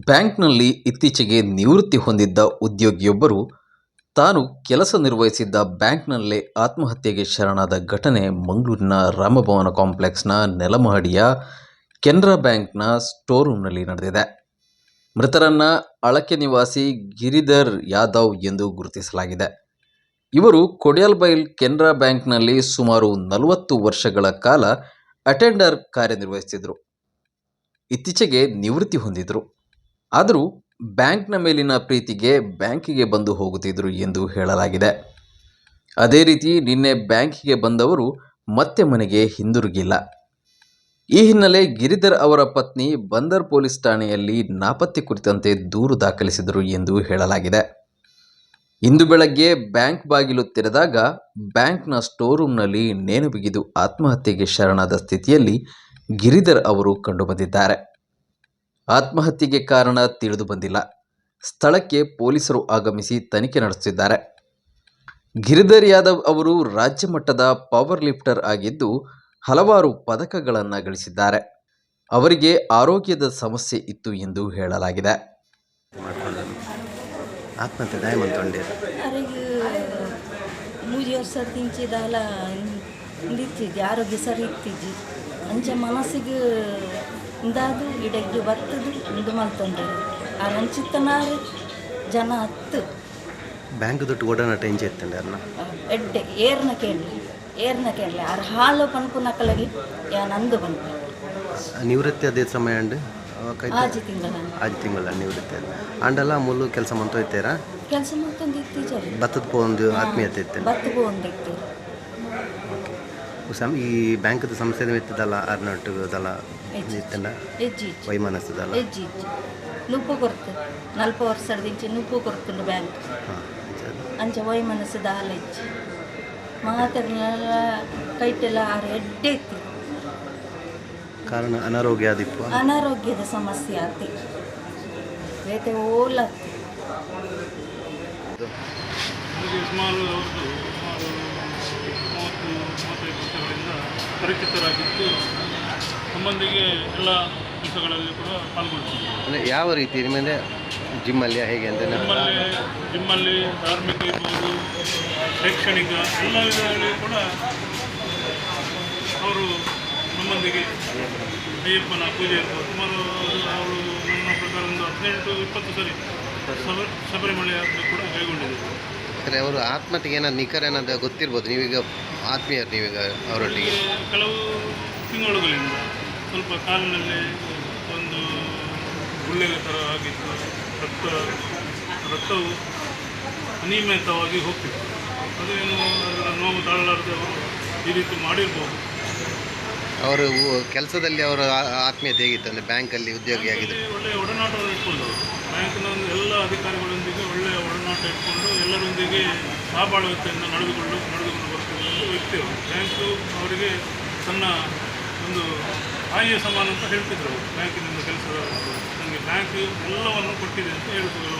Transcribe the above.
ಬ್ಯಾಂಕ್ನಲ್ಲಿ ಇತ್ತೀಚೆಗೆ ನಿವೃತ್ತಿ ಹೊಂದಿದ್ದ ಉದ್ಯೋಗಿಯೊಬ್ಬರು ತಾನು ಕೆಲಸ ನಿರ್ವಹಿಸಿದ್ದ ಬ್ಯಾಂಕ್ನಲ್ಲೇ ಆತ್ಮಹತ್ಯೆಗೆ ಶರಣಾದ ಘಟನೆ ಮಂಗಳೂರಿನ ರಾಮಭವನ ಕಾಂಪ್ಲೆಕ್ಸ್ನ ನೆಲಮಹಡಿಯ ಕೆನರಾ ಬ್ಯಾಂಕ್ನ ಸ್ಟೋರ್ ರೂಮ್ನಲ್ಲಿ ನಡೆದಿದೆ. ಮೃತರನ್ನ ಅಳಕೆ ನಿವಾಸಿ ಗಿರಿಧರ್ ಯಾದವ್ ಎಂದು ಗುರುತಿಸಲಾಗಿದೆ. ಇವರು ಕೊಡಿಯಲ್ಬೈಲ್ ಕೆನರಾ ಬ್ಯಾಂಕ್ನಲ್ಲಿ ಸುಮಾರು ನಲವತ್ತು ವರ್ಷಗಳ ಕಾಲ ಅಟೆಂಡರ್ ಕಾರ್ಯನಿರ್ವಹಿಸಿದರು ಇತ್ತೀಚೆಗೆ ನಿವೃತ್ತಿ ಹೊಂದಿದ್ರು. ಆದರೂ ಬ್ಯಾಂಕ್ನ ಮೇಲಿನ ಪ್ರೀತಿಗೆ ಬ್ಯಾಂಕಿಗೆ ಬಂದು ಹೋಗುತ್ತಿದ್ದರು ಎಂದು ಹೇಳಲಾಗಿದೆ. ಅದೇ ರೀತಿ ನಿನ್ನೆ ಬ್ಯಾಂಕಿಗೆ ಬಂದವರು ಮತ್ತೆ ಮನೆಗೆ ಹಿಂದಿರುಗಿಲ್ಲ. ಈ ಹಿನ್ನೆಲೆ ಗಿರಿಧರ್ ಅವರ ಪತ್ನಿ ಬಂದರ್ ಪೊಲೀಸ್ ಠಾಣೆಯಲ್ಲಿ ನಾಪತ್ತೆ ಕುರಿತಂತೆ ದೂರು ದಾಖಲಿಸಿದರು ಎಂದು ಹೇಳಲಾಗಿದೆ. ಇಂದು ಬೆಳಗ್ಗೆ ಬ್ಯಾಂಕ್ ಬಾಗಿಲು ತೆರೆದಾಗ ಬ್ಯಾಂಕ್ನ ಸ್ಟೋರ್ ರೂಮ್ನಲ್ಲಿ ನೇಣು ಬಿಗಿದು ಆತ್ಮಹತ್ಯೆಗೆ ಶರಣಾದ ಸ್ಥಿತಿಯಲ್ಲಿ ಗಿರಿಧರ್ ಅವರು ಕಂಡುಬಂದಿದ್ದಾರೆ. ಆತ್ಮಹತ್ಯೆಗೆ ಕಾರಣ ತಿಳಿದು ಬಂದಿಲ್ಲ. ಸ್ಥಳಕ್ಕೆ ಪೊಲೀಸರು ಆಗಮಿಸಿ ತನಿಖೆ ನಡೆಸುತ್ತಿದ್ದಾರೆ. ಗಿರಿಧರ್ ಯಾದವ್ ಅವರು ರಾಜ್ಯ ಮಟ್ಟದ ಪವರ್ ಲಿಫ್ಟರ್ ಆಗಿದ್ದು ಹಲವಾರು ಪದಕಗಳನ್ನು ಗಳಿಸಿದ್ದಾರೆ. ಅವರಿಗೆ ಆರೋಗ್ಯದ ಸಮಸ್ಯೆ ಇತ್ತು ಎಂದು ಹೇಳಲಾಗಿದೆ. ವರ್ಷ ಆರೋಗ್ಯ ಸರಿ ಅಂಚ ಮನಸ್ಸಿಗೆ ಇಂದಾದು ಇಡಗ್ಗೆ ಬರ್ತದು ಇದು ಮಲ್ತೊಂಡೆ ಆ ರಂಚಿತ್ತನಾರು ಜನ ಹತ್ತು. ಬ್ಯಾಂಕ್ ದುಡ್ಡು ಒಡನಾಟ ಇಂಚೆ ಇತ್ತಂಡೆ ಅನ್ನ ಎಡ್ಡೆ ಏರ್ನ ಕೇಳಿ ಏರ್ನ ಕೇಳಿ ಆರು ಹಾಲು ಪನ್ಪು ನಕಲಗಿ ಯಾ ನಂದು ಬಂತು ನಿವೃತ್ತಿ ಅದೇ ಸಮಯ ಅಂಡ್ ಆಜಿ ತಿಂಗಳ. ಆಜಿ ತಿಂಗಳ ನಿವೃತ್ತಿ ಅಂಡಲ್ಲ ಮುಲ್ಲು ಕೆಲಸ ಮಂತು ಹೋಯ್ತೀರಾ ಕೆಲಸ ಮಾಡ್ತಂದು ಬತ್ತದ ಭತ್ತದ ಒಂದು ಆತ್ಮೀಯತೆ ಇತ್ತೇನೆ ಬತ್ತು ಒಂದಿತ್ತು. ಸಮ್ ಈ ಬ್ಯಾಂಕದ ಸಂಸ್ಥೆ ಇತ್ತದಲ್ಲ ಅರ್ನಾಟಕದಲ್ಲ ಇತ್ತಂಡ ಹೆಜ್ಜಿ ವೈಮಾನಸ್ತದಲ್ಲ ಹೆಜ್ಜಿ ನೂಪು ನುಪ್ಪು ಕೊರ್ತು ನಲ್ಪ ವರ್ಷದಿಂಚಿ ನುಪ್ಪು ಕೊರ್ತುಂಡು ಬ್ಯಾಂಕ್. ಅಂಚ ಮನಸ್ಸು ದಾಲ ಇಚ್ಚಿ ಮಾತಾಡಿನೆಲ್ಲ ಕೈಟೆಲ್ಲ ಆರು ಎಡ್ಡೆ ಇತ್ತು. ಕಾರಣ ಅನಾರೋಗ್ಯ ಆದಿಪ್ಪು ಅನಾರೋಗ್ಯದ ಸಮಸ್ಯೆ ಆತಿ. ಬೇತೆ ಓಲ ನನಗೆ ಸುಮಾರು ಅವ್ರದ್ದು ಸುಮಾರು ಮೂವತ್ತು ಮೂವತ್ತೈದು ವರ್ಷಗಳಿಂದ ಪರಿಚಿತರಾಗಿದ್ದು ನಮ್ಮೊಂದಿಗೆ ಎಲ್ಲ ಕೆಲಸಗಳಲ್ಲಿ ಕೂಡ ಪಾಲ್ಗೊಳ್ತಿದ್ದೆ ಅಂದರೆ ಯಾವ ರೀತಿ ನಿಮ್ಮಲ್ಲಿ ಜಿಮ್ಮಲ್ಲಿ ಹೇಗೆ ಅಂತ ಜಿಮ್ಮಲ್ಲಿ ಜಿಮ್ಮಲ್ಲಿ ಧಾರ್ಮಿಕ ಇರ್ಬೋದು ಶೈಕ್ಷಣಿಕ ಎಲ್ಲ ವಿಧಗಳಲ್ಲಿ ಕೂಡ ಅವರು ನಮ್ಮೊಂದಿಗೆ ಅಯ್ಯಪ್ಪನ ಪೂಜೆ ಇರ್ಬೋದು. ಸುಮಾರು ಅವರು ನನ್ನ ಪ್ರಕಾರ ಒಂದು ಹದಿನೆಂಟು ಇಪ್ಪತ್ತು ಸರಿ ಶಬ ಶಬರಿಮಲೆ ಯಾತ್ರೆ ಕೂಡ ಕೈಗೊಂಡಿದ್ದೀವಿ ಸರಿ ಅವರು ಆತ್ಮಹತ್ಯೆಗೆ ಏನಾದ್ರು ನಿಖರ ಏನಾದ್ರು ಗೊತ್ತಿರ್ಬೋದು? ನೀವೀಗ ಆತ್ಮೀಯರು ನೀವೀಗ ಅವರೊಟ್ಟಿಗೆ. ಕೆಲವು ತಿಂಗಳುಗಳಿಂದ ಸ್ವಲ್ಪ ಕಾಲಿನಲ್ಲಿ ಒಂದು ಗುಳ್ಳೆಯ ಥರ ಆಗಿತ್ತು. ರಕ್ತ ರಕ್ತವು ಅನಿಯಮಿತವಾಗಿ ಹೋಗ್ತಿತ್ತು. ಅದೇನು ಅದರ ನೋವು ತಾಳಲಾರದೆ ಅವರು ಈ ರೀತಿ ಮಾಡಿರ್ಬೋದು. ಅವರು ಕೆಲಸದಲ್ಲಿ ಅವರ ಆತ್ಮೀಯತೆ ಹೇಗಿತ್ತು? ಅಂದರೆ ಬ್ಯಾಂಕಲ್ಲಿ ಉದ್ಯೋಗಿಯಾಗಿದ್ದರು ಒಳ್ಳೆಯ ಒಡನಾಟವನ್ನು ಇಟ್ಕೊಂಡವರು. ಬ್ಯಾಂಕಿನ ಒಂದು ಎಲ್ಲ ಅಧಿಕಾರಿಗಳೊಂದಿಗೆ ಒಳ್ಳೆಯ ಒಡನಾಟ ಇಟ್ಕೊಂಡು ಎಲ್ಲರೊಂದಿಗೆ ಸಹಬಾಳ್ವತೆಯಿಂದ ನಡೆದುಕೊಂಡು ನಡೆದುಕೊಂಡು ಒಂದು ಬ್ಯಾಂಕು ಅವರಿಗೆ ತನ್ನ ಒಂದು ಆಯ ಸಮಾನ ಅಂತ ಹೇಳ್ತಿದ್ರು. ಬ್ಯಾಂಕಿನಿಂದ ಕೆಲಸ ನನಗೆ ಬ್ಯಾಂಕ್ ಎಲ್ಲವನ್ನು ಕೊಟ್ಟಿದೆ ಅಂತ ಹೇಳ್ತಿದ್ರು